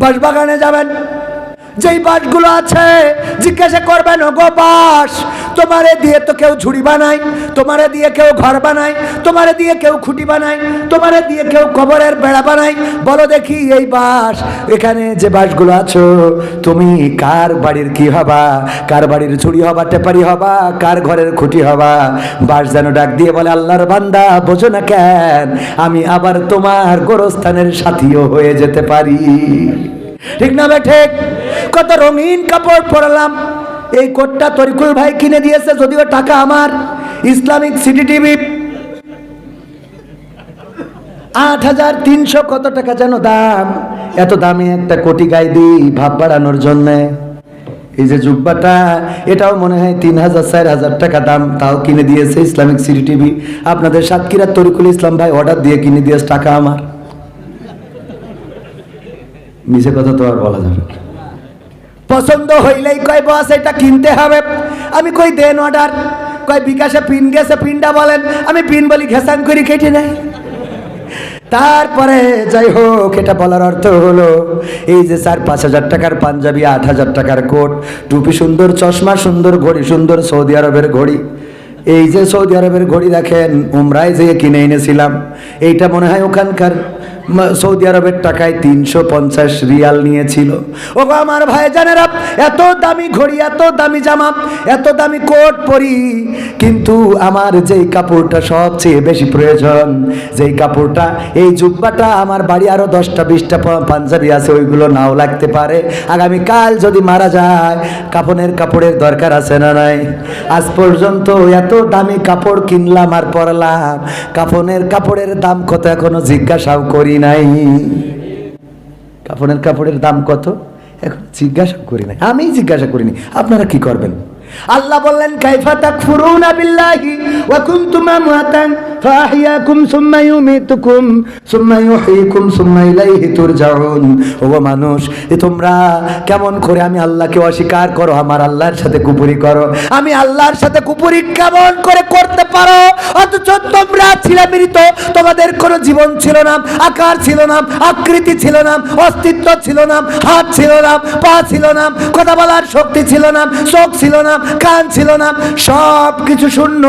বাঁশবাগানে যাবেন। যেই বাঁশগুলো আছে, জিজ্ঞাসা করবেন গো বাঁশ তোমারে দিয়ে তো কেউ ঝুড়ি বানায়, তোমারে দিয়ে কেউ ঘর বানায়, তোমারে দিয়ে কেউ খুঁটি বানায়, তোমারে দিয়ে কেউ কবরের বেড়া বানায়। বলো দেখি এই বাঁশ এখানে যে বাঁশগুলো আছো, তুমি কার বাড়ির কি হবা? কার বাড়ির ঝুড়ি হবা, টেপারি হবা, কার ঘরের খুঁটি হবা? বাঁশ যেন ডাক দিয়ে বলে, আল্লাহর বান্দা, বোঝো না কেন, আমি আবার তোমার গোরস্থানের সাথীও হয়ে যেতে পারি। ঠিক না ঠিক? কত রঙিন কাপড় পরলাম। এই কোটটা তরিকুল ভাই কিনে দিয়েছে, যদিও টাকা আমার। Islamic city TV. আট হাজার তিনশো কত টাকা যেন দাম? এত দামি একটা কোটি গায়ে দিই ভাব বাড়ানোর জন্যে। এই যে জুব্বাটা, এটাও মনে হয় তিন হাজার, চার হাজার টাকা দাম, তাও কিনে দিয়েছে ইসলামিক সিটি টিভি। আপনাদের সাতক্ষীরা তরিকুল ইসলাম ভাই অর্ডার দিয়ে কিনে দিয়েছে, টাকা আমার। মিশে কথা তো আর বলা যাবে পছন্দ হইলেই কয়, বস, এটা কিনতে হবে। আমি কই, দেন অর্ডার কয়, বিকাশে পিন গেছে পিনটা বলেন। আমি পিন বলি ঘেসান করি, কেটে নেই তারপরে যাই হোক, এটা বলার অর্থ হলো, এই যে স্যার, পাঁচ হাজার টাকার পাঞ্জাবি, আট হাজার টাকার কোট, টুপি সুন্দর, চশমা সুন্দর, ঘড়ি সুন্দর, সৌদি আরবের ঘড়ি। এই যে সৌদি আরবের ঘড়ি দেখেন, উমরায় যেয়ে কিনে এনেছিলাম। এইটা মনে হয় ওখানকার সৌদি আরবের টাকায় তিনশো পঞ্চাশ রিয়াল নিয়েছিল। ও আমার ভাই জানেরা এত দামি ঘড়ি, এত দামি জামা, এত দামি কোট পরি, কিন্তু আমার যেই কাপড়টা সবচেয়ে বেশি প্রয়োজন, যেই কাপড়টা, এই জুব্বাটা আমার বাড়ি আরও দশটা, বিশটা পাঞ্জাবি আছে, ওইগুলো নাও লাগতে পারে। আগামী কাল যদি মারা যায়, কাপনের কাপড়ের দরকার আছে না নাই? আজ পর্যন্ত এত দামি কাপড় কিনলাম আর পরলাম। কাপনের কাপড়ের দাম কত এখনও জিজ্ঞাসাও করি নাই। কাপড়ের কাপড়ের দাম কত? এখন জিজ্ঞাসা করি নাই। আমি জিজ্ঞাসা করিনি। আপনারা কি করবেন? আল্লাহ বললেন বিল্লাহি ওয়া কুনতুম আমওয়াতান ফাহিয়াকুম সুম্মা ইউমিতুকুম সুম্মা সুম্মা ইলাইহি তুরজাউন। ওগো মানুষ, এ তোমরা কেমন করে আমি আল্লাহকে অস্বীকার করো, আমার আল্লাহর সাথে কুপুরি করো? আমি আল্লাহর সাথে কুপুরি কেমন করে করতে পারো? অথচ তোমরা ছিলে মৃত, তোমাদের কোনো জীবন ছিল না, আকার ছিল না, আকৃতি ছিল না, অস্তিত্ব ছিল না, হাত ছিল না, পা ছিল না, কথা বলার শক্তি ছিল না, চোখ ছিল না কান ছিল না সব কিছু শূন্য।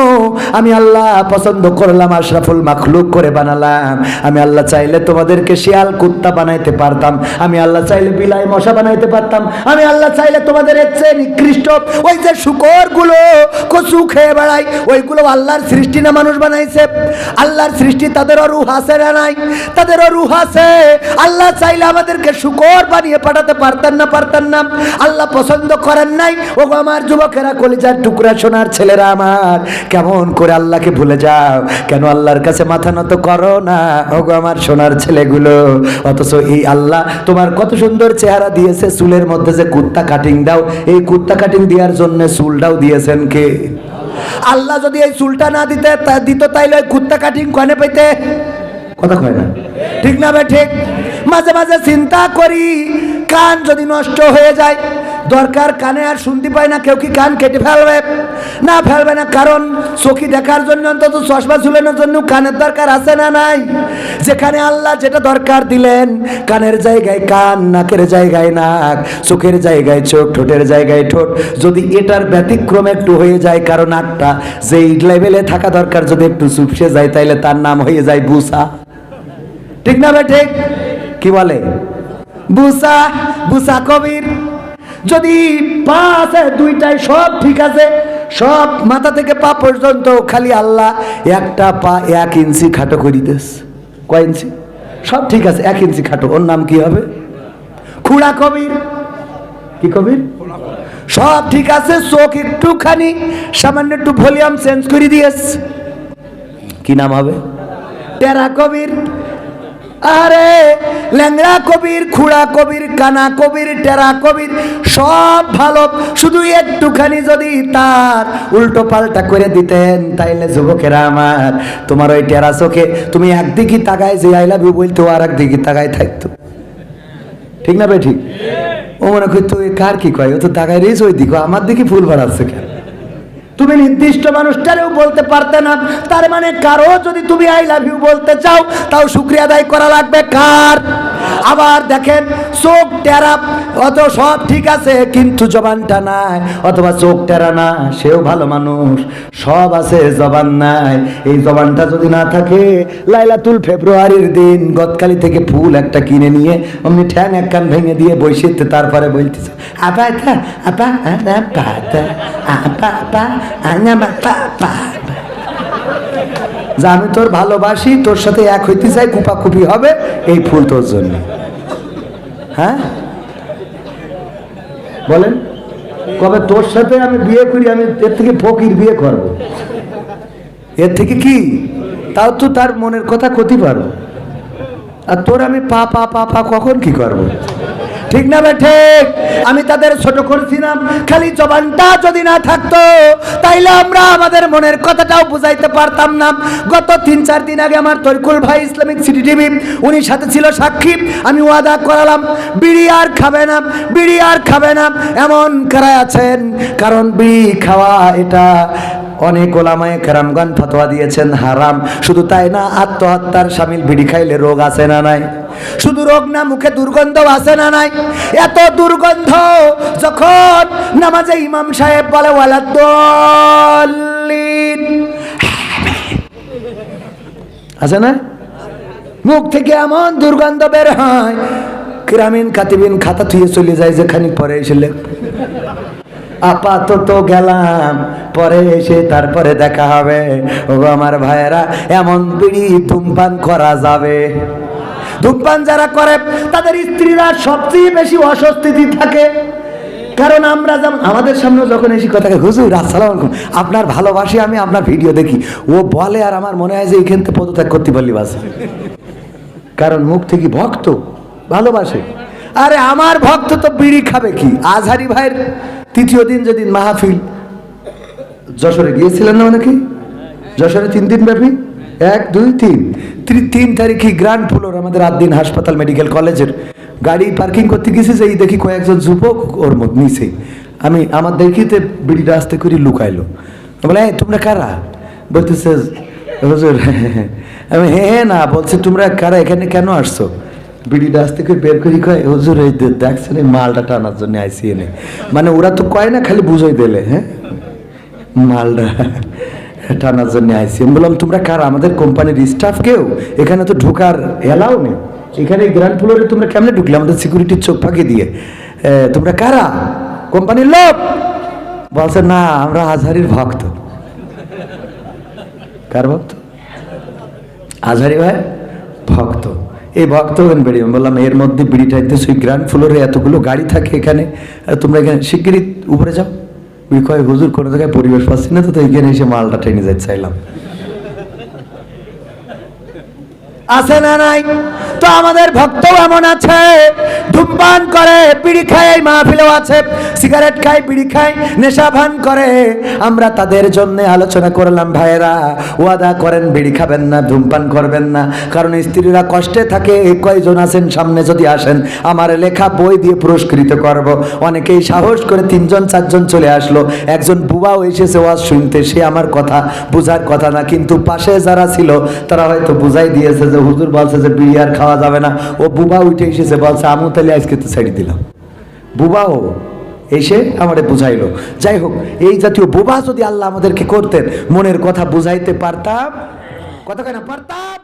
আমি আল্লাহ পছন্দ করলাম, আশরাফুল মাখলুক করে বানালাম। আমি আল্লাহ চাইলে তোমাদেরকে শিয়াল কুত্তা বানাইতে পারতাম। আমি আল্লাহ চাইলে বিলাই মশা বানাইতে পারতাম। আমি আল্লাহ চাইলে তোমাদের চেয়ে নিকৃষ্ট ওই যে শুকরগুলো কচু খেয়ে বেড়াই, ওইগুলো আল্লাহর সৃষ্টি না মানুষ বানাইছে? আল্লাহর সৃষ্টি তাদেরও রুহ আছে না নাই? তাদেরও রুহ আছে। আল্লাহ চাইলে আমাদেরকে শুকর বানিয়ে পাঠাতে পারতেন না পারতেন না। আল্লাহ পছন্দ করেন নাই। ও আমার আমার যুবকেরা কলিজার টুকরা সোনার ছেলেরা আমার, কেমন করে আল্লাহকে ভুলে যাও? কেন আল্লাহর কাছে মাথা নত করো না? ও গো আমার সোনার ছেলেগুলো, অথচ এই আল্লাহ তোমার কত সুন্দর চেহারা দিয়েছে, চুলের মধ্যে যে কুত্তা কাটিং দাও, এই কুত্তা কাটিং দেওয়ার জন্য চুলটাও দিয়েছেন কে? আল্লাহ যদি এই চুলটা না দিতে দিত তাইলে ওই কুত্তা কাটিং কনে পাইতে? কথা কয় না। ঠিক না ভাই ঠিক? মাঝে মাঝে চিন্তা করি, কান যদি নষ্ট হয়ে যায় দরকার কানে আর শুনতে পায় না, কেউ কি কান কেটে ফেলবে? না ফেলবে না, কারণ চোখি দেখার জন্য অন্তত চশমা ঝুলানোর জন্য কানের দরকার আছে না নাই? যেখানে আল্লাহ যেটা দরকার দিলেন, কানের জায়গায় কান, নাকের জায়গায় নাক, চোখের জায়গায় চোখ, ঠোঁটের জায়গায় ঠোঁট। যদি এটার ব্যতিক্রম একটু হয়ে যায় কারণ নাকটা যেই লেভেলে থাকা দরকার, যদি একটু চুপসে যায়, তাইলে তার নাম হয়ে যায় বুসা। ঠিক না ভাই, ঠিক? কি বলে? বুসা বুসা কবির। যদি পা আছে দুইটাই সব ঠিক আছে, সব মাথা থেকে পা পর্যন্ত খালি আল্লাহ একটা পা এক ইঞ্চি খাটো করিতেস কয় ইঞ্চি? সব ঠিক আছে, এক ইঞ্চি খাটো। ওর নাম কি হবে? খুড়া কবির। কি কবির? সব ঠিক আছে, চোখ একটুখানি, সামান্য একটু ভলিউম চেঞ্জ করে দিয়েস কি নাম হবে? টেরা কবির। আরে ল্যাংড়া কবির, খুড়া কবির, কানা কবির, টেরা কবির, সব ভালো। শুধু একটুখানি যদি তার উল্টো পাল্টা করে দিতেন, তাইলে যুবকেরা আমার, তোমার ওই টেরা চোখে তুমি একদিকে তাকায় যে আই লাভ ইউ বলতো, আর একদিকে তাকায় থাকতো। ঠিক না ভাই ঠিক? ও মনে করতো কার কি কয়? ও তো তাকায় রয়েছে ওই দিকে আমার দিকে ফুল বাড়াচ্ছে কেন? তুমি নির্দিষ্ট মানুষটারেও বলতে পারতে না। তার মানে কারও যদি তুমি আই লাভ ইউ বলতে চাও, তাও শুক্রিয়া আদায় করা লাগবে। কার? আবার দেখেন চোখ টেরা অত সব ঠিক আছে, কিন্তু জবানটা নাই, অথবা চোখ টেরা না সেও ভালো মানুষ, সব আছে, জবান নাই। এই জবানটা যদি না থাকে, লাইলাতুল ফেব্রুয়ারির দিন গতকালি থেকে ফুল একটা কিনে নিয়ে, অমনি ঠ্যাং এক কান ভেঙে দিয়ে বসিতে তারপরে বলতেছে আপা আপা আপা আপা আনা মা পা পা। যে আমি তোর ভালোবাসি, তোর সাথে এক হইতে চাই, কুপাকুপি হবে এই ফুল তোর জন্য। হ্যাঁ? বলেন, কবে তোর সাথে আমি বিয়ে করি, আমি এর থেকে ফকির বিয়ে করব। এর থেকে কি? তাও তো তার মনের কথা ক্ষতি পারব। আর তোর আমি পা পা পা পা কখন কি করব? ঠিক না বে ঠিক? আমি তাদের ছোট করছিলাম, খালি জবানটা যদি না থাকতো, তাইলে আমরা আমাদের মনের কথাটাও বুঝাইতে পারতাম না। গত তিন চার দিন আগে আমার তরিকুল ভাই ইসলামিক সিটি টিভি উনি সাথে ছিল সাক্ষী, আমি ওয়াদা করালাম, বিড়ি আর খাবে না, বিড়ি আর খাবে না, এমন কারায় আছেন, কারণ বিড়ি খাওয়া এটা অনেক ওলামায় কেরামগান ফতোয়া দিয়েছেন, হারাম। শুধু তাই না, আত্মহত্যার সামিল বিড়ি খাইলে রোগ আছে না নাই? শুধু রোগ না, মুখে দুর্গন্ধ আছে না নাই? এত দুর্গন্ধ যখন নামাজে ইমাম সাহেব বলে ওয়ালা দলিন আছে না? মুখ থেকে এমন দুর্গন্ধ বের হয় গ্রামীণ কাতিবিন খাতা থুয়ে চলে যায় যে খানিক পরে এসে আপাতত গেলাম। পরে এসে তারপরে দেখা হবে। ও আমার ভাইয়েরা, এমন বিড়ি ধূমপান করা যাবে। ধূমপান যারা করে, তাদের স্ত্রীরা সবচেয়ে বেশি অস্বস্তিতে থাকে। কারণ আমরা যেমন, আমাদের সামনে যখন এসে কথা হুজুর, আসসালাম আলাইকুম। আপনার ভালোবাসি, আমি আপনার ভিডিও দেখি। ও বলে, আর আমার মনে হয় যে এইখান থেকে পদত্যাগ করতে পারলি বাস। কারণ মুখ থেকে ভক্ত ভালোবাসে। আরে আমার ভক্ত তো বিড়ি খাবে কি? আজহারি ভাইয়ের তৃতীয় দিন যেদিন মাহফিল যশোরে গিয়েছিলেন না অনেকে যশোরে তিন দিন ব্যাপী? এক দুই তিন। তিন তারিখে গ্র্যান্ড ফ্লোর আমাদের আদ্দিন হাসপাতাল মেডিকেল কলেজের গাড়ি পার্কিং করতে গেছি যে দেখি কয়েকজন যুবক ওর মধ্যে নিচে আমি আমার দেখিতে বিড়িটা আস্তে করে লুকাইলো। বলে "এই, তোমরা কারা? বলতেছে হুজুর আমি হ্যাঁ হ্যাঁ না বলছে তোমরা কারা? এখানে কেন আসছো? বিড়িটা আস্তে করে বের করি কয় হুজুর এই দেখছেন এই মালটা টানার জন্য আইসি এনে। মানে ওরা তো কয় না খালি বুঝাই দিলে হ্যাঁ? মালটা টানার জন্য আইসি। আমি বললাম, তোমরা কার? আমাদের কোম্পানির স্টাফ কেউ? এখানে তো ঢোকার এলাও নেই। এখানে গ্রাউন্ড ফ্লোরে তোমরা কেমনে ঢুকলে? আমাদের সিকিউরিটির চোখ ফাঁকি দিয়ে। তোমরা কারা? কোম্পানির লোক? বলছে, না, আমরা আজহারির ভক্ত। কার ভক্ত? আজহারি ভাই? ভক্ত। এই ভক্ত হবেন বেরিয়ে বললাম, এর মধ্যে বিড়িটাইতে সেই গ্রাউন্ড ফ্লোরে এতগুলো গাড়ি থাকে এখানে। তোমরা এখানে শিগগিরই উপরে যাও। কয় হুজুর কোনো জায়গায় পরিবেশ পাচ্ছি না তো এখানে এসে মালটা ট্রেনে যাই চাইলাম আছে না নাই? তো আমাদের ভক্ত এমন আছে। ধূমপান করে, বিড়ি খায়, এই মাহফিলেও আছে। সিগারেট খায়, বিড়ি খায়, নেশা ভান করে। আমরা তাদের জন্য আলোচনা করলাম, ভাইয়েরা, ওয়াদা করেন, বিড়ি খাবেন না, ধূমপান করবেন না। কারণ স্ত্রীরা কষ্টে থাকে, কয়জন আছেন সামনে যদি আসেন, আমার লেখা বই দিয়ে পুরস্কৃত করব। অনেকেই সাহস করে তিনজন, চারজন চলে আসলো। একজন বুবাও এসেছে ওয়াজ শুনতে, সে আমার কথা, বুঝার কথা না, কিন্তু পাশে যারা ছিল, তারা হয়তো বুঝাই দিয়েছে যে হুজুর বলছে যে বিড়ি আর খাওয়া যাবে না। ও বুবা উঠে এসেছে, বলছে আমিও তাহলে আজকে তো ছেড়ে দিলাম। বুবাও এসে আমারে বুঝাইলো, যাই হোক, এই জাতীয় বোবা যদি আল্লাহ আমাদেরকে করতেন, মনের কথা বুঝাইতে পারতাম। কথা কেন পারতাম?